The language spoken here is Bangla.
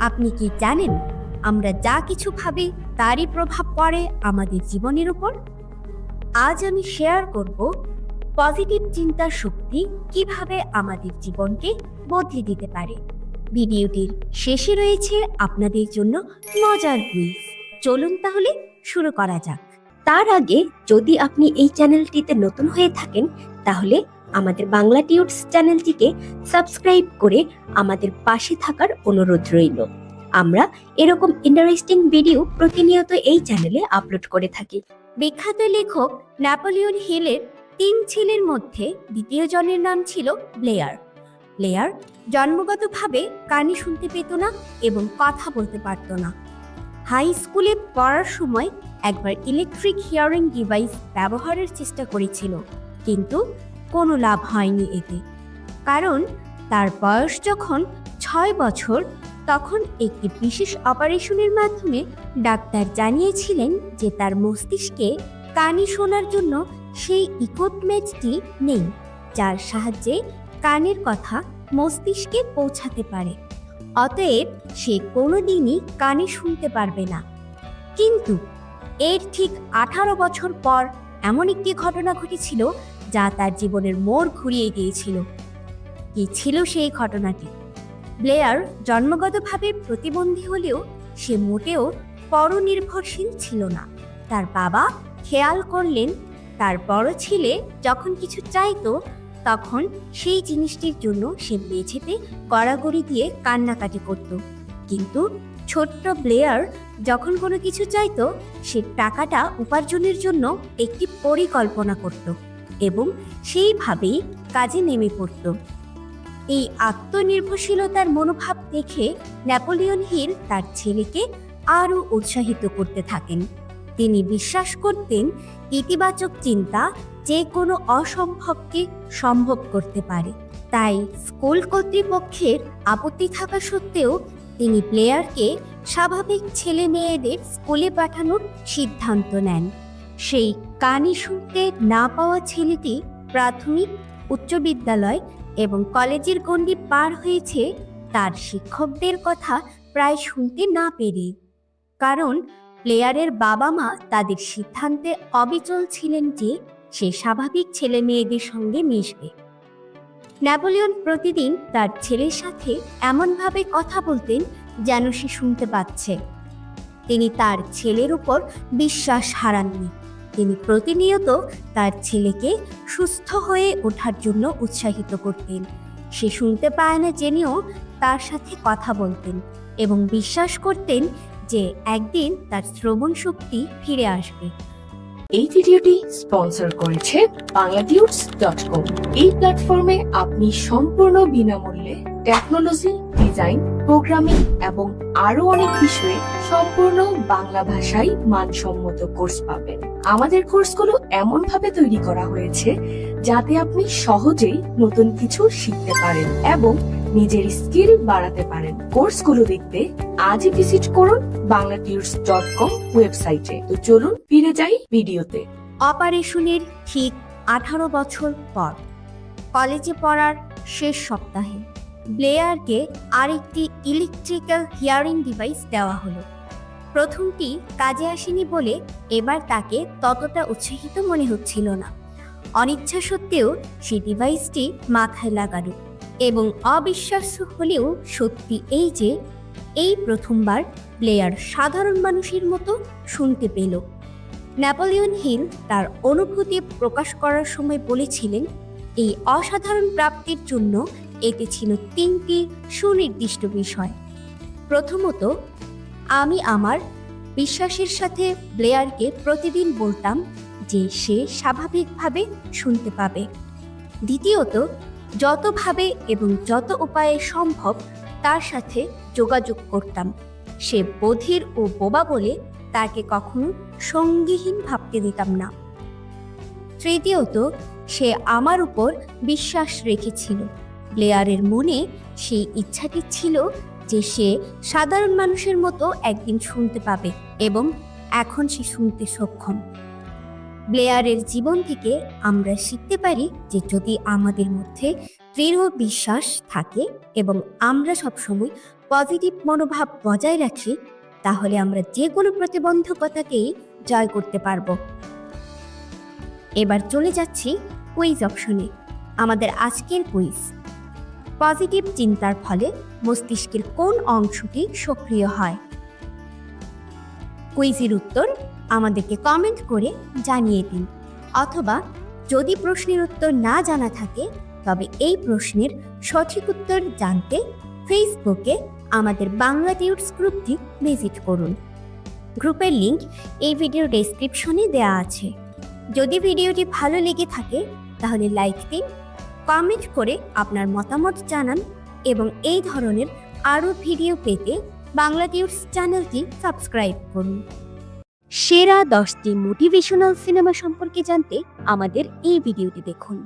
আপনি কি জানেন আমরা যা কিছু ভাবি তারই প্রভাব পড়ে আমাদের জীবনের উপর? আজ আমি শেয়ার করব পজিটিভ চিন্তার শক্তি কীভাবে আমাদের জীবনকে বদলে দিতে পারে। ভিডিওটির শেষে রয়েছে আপনাদের জন্য মজার কুইজ চলুন তাহলে শুরু করা যাক। তার আগে যদি আপনি এই চ্যানেলটিতে নতুন হয়ে থাকেন, তাহলে আমাদের বাংলা টিউটস চ্যানেলটিকে সাবস্ক্রাইব করে আমাদের পাশে থাকার অনুরোধ রইল। আমরা এরকম ইন্টারেস্টিং ভিডিও প্রতিনিয়ত এই চ্যানেলে আপলোড করে থাকি। বিখ্যাত লেখক নেপোলিয়ন হিলের তিন ছেলের মধ্যে দ্বিতীয় জনের নাম ছিল ব্লেয়ার ব্লেয়ার জন্মগতভাবে কানে শুনতে পেত না এবং কথা বলতে পারত না। হাই স্কুলে পড়ার সময় একবার ইলেকট্রিক হিয়ারিং ডিভাইস ব্যবহারের চেষ্টা করেছিল, কিন্তু কোনো লাভ হয়নি এতে। কারণ তার বয়স যখন ছয় বছর, তখন একটি বিশেষ অপারেশনের মাধ্যমে ডাক্তার জানিয়েছিলেন যে তার মস্তিষ্কে কানে শোনার জন্য সেই ইকুইপমেন্টটি নেই, যার সাহায্যে কানের কথা মস্তিষ্কে পৌঁছাতে পারে। অতএব সে কোনোদিনই কানে শুনতে পারবে না। কিন্তু এর ঠিক আঠারো বছর পর এমন একটি ঘটনা ঘটেছিল যা তার জীবনের মোড় ঘুরিয়ে দিয়েছিল। কি ছিল সেই ঘটনাটি? ব্লেয়ার জন্মগতভাবে প্রতিবন্ধী হলেও সে মোটেও পরনির্ভরশীল ছিল না। তার বাবা খেয়াল করলেন, তার বড় ছেলে যখন কিছু চাইতো, তখন সেই জিনিসটির জন্য সে মেঝেতে গড়াগড়ি দিয়ে কান্নাকাটি করত। কিন্তু ছোট্ট ব্লেয়ার যখন কোনো কিছু চাইতো, সে টাকাটা উপার্জনের জন্য একটি পরিকল্পনা করত। এবং সেইভাবেই কাজে নেমে পড়ত। এই আত্মনির্ভরশীলতার মনোভাব দেখে নেপোলিয়ন হিল তার ছেলেকে আরও উৎসাহিত করতে থাকেন। তিনি বিশ্বাস করতেন ইতিবাচক চিন্তা যে কোনো অসম্ভবকে সম্ভব করতে পারে। তাই স্কুল কর্তৃপক্ষের আপত্তি থাকা সত্ত্বেও তিনি প্লেয়ারকে স্বাভাবিক ছেলে মেয়েদের স্কুলে পাঠানোর সিদ্ধান্ত নেন। সেই কানে শুনতে না পাওয়া ছেলেটি প্রাথমিক উচ্চ বিদ্যালয় এবং কলেজের গণ্ডি পার হয়েছে তার শিক্ষকদের কথা প্রায় শুনতে না পেরে। কারণ প্লেয়ারের বাবা মা তাদের সিদ্ধান্তে অবিচল ছিলেন যে সে স্বাভাবিক ছেলে মেয়েদের সঙ্গে মিশবে। নেপোলিয়ন প্রতিদিন তার ছেলের সাথে এমনভাবে কথা বলতেন যেন সে শুনতে পাচ্ছে। তিনি তার ছেলের উপর বিশ্বাস হারাননি। তিনি প্রতিনিয়ত তার ছেলেকে সুস্থ হয়ে ওঠার জন্য উৎসাহিত করতেন। সে শুনতে পায় না জেনেও তার সাথে কথা বলতেন এবং বিশ্বাস করতেন যে একদিন তার শ্রবণ শক্তি ফিরে আসবে। এই ভিডিওটি স্পন্সর করেছে বাংলাটিউটস ডট কম। এই প্ল্যাটফর্মে আপনি সম্পূর্ণ বিনামূল্যে টেকনোলজি, ডিজাইন, প্রোগ্রামিং এবং আরও অনেক বিষয়ে সম্পূর্ণ বাংলা ভাষায় মানসম্মত কোর্স পাবেন। আমাদের কোর্সগুলো এমন ভাবে তৈরি করা হয়েছে যাতে আপনি সহজেই নতুন কিছু শিখতে পারেন এবং নিজের স্কিল বাড়াতে পারেন। কোর্সগুলো দেখতে আজই ভিজিট করুন বাংলাটিউটস ডট কম ওয়েবসাইটে তো চলুন ফিরে যাই ভিডিওতে। অপারেশনের ঠিক আঠারো বছর পর কলেজে পড়ার শেষ সপ্তাহে ব্লেয়ারকে আরেকটি ইলেকট্রিক্যাল হিয়ারিং ডিভাইস দেওয়া হলো। প্রথমটি কাজে আসেনি বলে এবার তাকে ততটা উৎসাহিত মনে হচ্ছিল না। অনিচ্ছা সত্ত্বেও সে ডিভাইসটি মাথায় লাগালো এবং অবিশ্বাস্য হলেও সত্যি এই যে, এই প্রথমবার প্লেয়ার সাধারণ মানুষের মতো শুনতে পেল। নেপোলিয়ন হিল তার অনুভূতি প্রকাশ করার সময় বলেছিলেন, এই অসাধারণ প্রাপ্তির জন্য এতে ছিল তিনটি সুনির্দিষ্ট বিষয়। প্রথমত আমি আমার বিশ্বাসের সাথে ব্লেয়ারকে প্রতিদিন বলতাম যে সে স্বাভাবিকভাবে শুনতে পাবে। দ্বিতীয়ত, যতভাবে এবং যত উপায়ে সম্ভব তার সাথে যোগাযোগ করতাম। সে বধির ও বোবা বলে তাকে কখনো সঙ্গীহীন ভাবতে দিতাম না। তৃতীয়ত, সে আমার উপর বিশ্বাস রেখেছিল। প্লেয়ারের মনে সেই ইচ্ছাটি ছিল যে সে সাধারণ মানুষের মতো একদিন শুনতে পাবে এবং এখন সে শুনতে সক্ষম। ব্লেয়ারের জীবন থেকে আমরা শিখতে পারি যে যদি আমাদের মধ্যে দৃঢ় বিশ্বাস থাকে এবং আমরা সবসময় পজিটিভ মনোভাব বজায় রাখি, তাহলে আমরা যে কোনো প্রতিবন্ধকতাকেই জয় করতে পারব। এবার চলে যাচ্ছি কুইজ অপশনে আমাদের আজকের কুইজ পজিটিভ চিন্তার ফলে মস্তিষ্কের কোন অংশটি সক্রিয় হয়? কুইজের উত্তর আমাদেরকে কমেন্ট করে জানিয়ে দিন। অথবা যদি প্রশ্নের উত্তর না জানা থাকে, তবে এই প্রশ্নের সঠিক উত্তর জানতে ফেসবুকে আমাদের বাংলা টিউটস গ্রুপটি ভিজিট করুন। গ্রুপের লিংক এই ভিডিও ডেসক্রিপশনে দেওয়া আছে। যদি ভিডিওটি ভালো লেগে থাকে, তাহলে লাইক দিন কমেন্ট করে আপনার মতামত জানান এবং এই ধরনের আরও ভিডিও পেতে বাংলা টিউটস চ্যানেলটি সাবস্ক্রাইব করুন। সেরা দশটি মোটিভেশনাল সিনেমা সম্পর্কে জানতে আমাদের এই ভিডিওটি দেখুন।